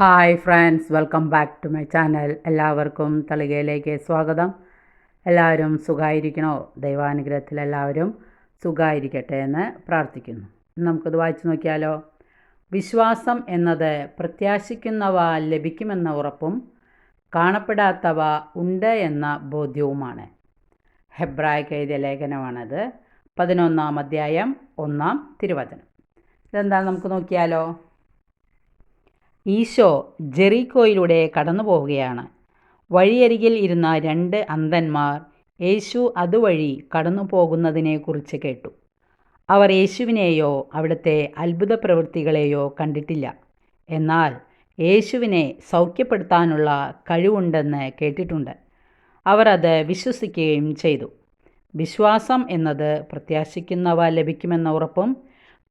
Hi friends welcome back to my channel എല്ലാവർക്കും തളികയിലേക്ക് സ്വാഗതം. എല്ലാവരും സുഖമായിരിക്കണോ ദൈവാനുഗ്രഹത്തിൽ എല്ലാവരും സുഖമായിരിക്കട്ടെ എന്ന് പ്രാർത്ഥിക്കുന്നു. നമുക്കത് വായിച്ചു നോക്കിയാലോ? വിശ്വാസം എന്നത് പ്രത്യാശിക്കുന്നവ ലഭിക്കുമെന്ന ഉറപ്പും കാണപ്പെടാത്തവ ഉണ്ട് എന്ന ബോധ്യവുമാണ്. ഹെബ്രായ്ക്ക് എഴുതിയ ലേഖനമാണത്. പതിനൊന്നാം അധ്യായം ഒന്നാം തിരുവചനം. ഇതെന്താണ് നമുക്ക് നോക്കിയാലോ? ഈശോ ജെറീക്കോയിലൂടെ കടന്നു പോവുകയാണ് വഴിയരികിൽ ഇരുന്ന രണ്ട് അന്ധന്മാർ യേശു അതുവഴി കടന്നു പോകുന്നതിനെക്കുറിച്ച് കേട്ടു. അവർ യേശുവിനെയോ അവിടുത്തെ അത്ഭുത പ്രവൃത്തികളെയോ കണ്ടിട്ടില്ല. എന്നാൽ യേശുവിനെ സൗഖ്യപ്പെടുത്താനുള്ള കഴിവുണ്ടെന്ന് കേട്ടിട്ടുണ്ട്. അവർ അത് വിശ്വസിക്കുകയും ചെയ്തു. വിശ്വാസം എന്നത് പ്രത്യാശിക്കുന്നവ ലഭിക്കുമെന്ന ഉറപ്പും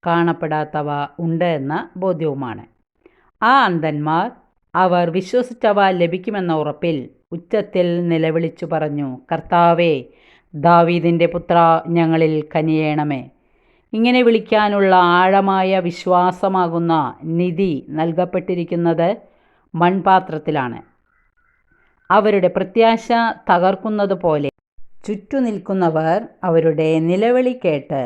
കാണപ്പെടാത്തവ ഉണ്ട് എന്ന ബോധ്യവുമാണ്. ആ അന്ധന്മാർ അവർ വിശ്വസിച്ചവ ലഭിക്കുമെന്ന ഉറപ്പിൽ ഉച്ചത്തിൽ നിലവിളിച്ചു പറഞ്ഞു കർത്താവേ ദാവീദിന്റെ പുത്ര ഞങ്ങളിൽ കനിയേണമേ. ഇങ്ങനെ വിളിക്കാനുള്ള ആഴമായ വിശ്വാസമാകുന്ന നിധി നൽകപ്പെട്ടിരിക്കുന്നത് മൺപാത്രത്തിലാണ്. അവരുടെ പ്രത്യാശ തകർക്കുന്നത് പോലെ ചുറ്റു നിൽക്കുന്നവർ അവരുടെ നിലവിളി കേട്ട്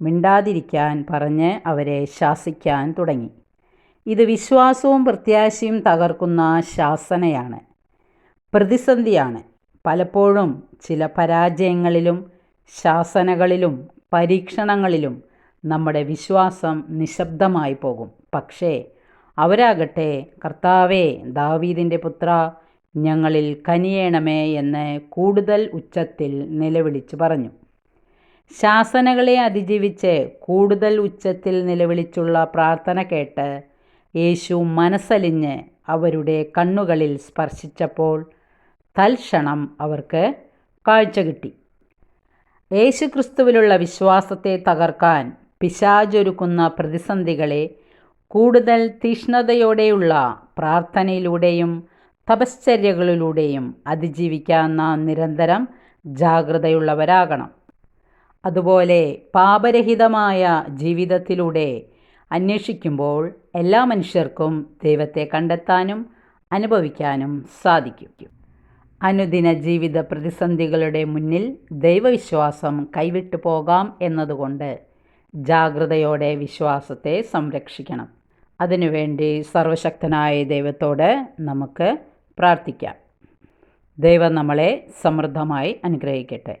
മിണ്ടാതിരിക്കാൻ പറഞ്ഞ് അവരെ ശാസിക്കാൻ തുടങ്ങി. ഇത് വിശ്വാസവും പ്രത്യാശയും തകർക്കുന്ന ശാസനയാണ്. പ്രതിസന്ധിയാണ്. പലപ്പോഴും ചില പരാജയങ്ങളിലും ശാസനകളിലും പരീക്ഷണങ്ങളിലും നമ്മുടെ വിശ്വാസം നിശബ്ദമായി പോകും. പക്ഷേ അവരാകട്ടെ കർത്താവേ ദാവീദിന്റെ പുത്ര ഞങ്ങളിൽ കനിയേണമേ എന്ന് കൂടുതൽ ഉച്ചത്തിൽ നിലവിളിച്ചു പറഞ്ഞു. ശാസനകളെ അതിജീവിച്ച് കൂടുതൽ ഉച്ചത്തിൽ നിലവിളിച്ചുള്ള പ്രാർത്ഥന കേട്ട് യേശു മനസ്സലിഞ്ഞ് അവരുടെ കണ്ണുകളിൽ സ്പർശിച്ചപ്പോൾ തൽക്ഷണം അവർക്ക് കാഴ്ച കിട്ടി. യേശുക്രിസ്തുവിലുള്ള വിശ്വാസത്തെ തകർക്കാൻ പിശാചൊരുക്കുന്ന പ്രതിസന്ധികളെ കൂടുതൽ തീഷ്ണതയോടെയുള്ള പ്രാർത്ഥനയിലൂടെയും തപശ്ചര്യകളിലൂടെയും അതിജീവിക്കാവുന്ന നിരന്തരം ജാഗ്രതയുള്ളവരാകണം. അതുപോലെ പാപരഹിതമായ ജീവിതത്തിലൂടെ അന്വേഷിക്കുമ്പോൾ എല്ലാ മനുഷ്യർക്കും ദൈവത്തെ കണ്ടെത്താനും അനുഭവിക്കാനും സാധിക്കും. അനുദിന ജീവിത പ്രതിസന്ധികളുടെ മുന്നിൽ ദൈവവിശ്വാസം കൈവിട്ടു പോകാം എന്നതുകൊണ്ട് ജാഗ്രതയോടെ വിശ്വാസത്തെ സംരക്ഷിക്കണം. അതിനുവേണ്ടി സർവശക്തനായ ദൈവത്തോട് നമുക്ക് പ്രാർത്ഥിക്കാം. ദൈവം നമ്മളെ സമൃദ്ധമായി അനുഗ്രഹിക്കട്ടെ.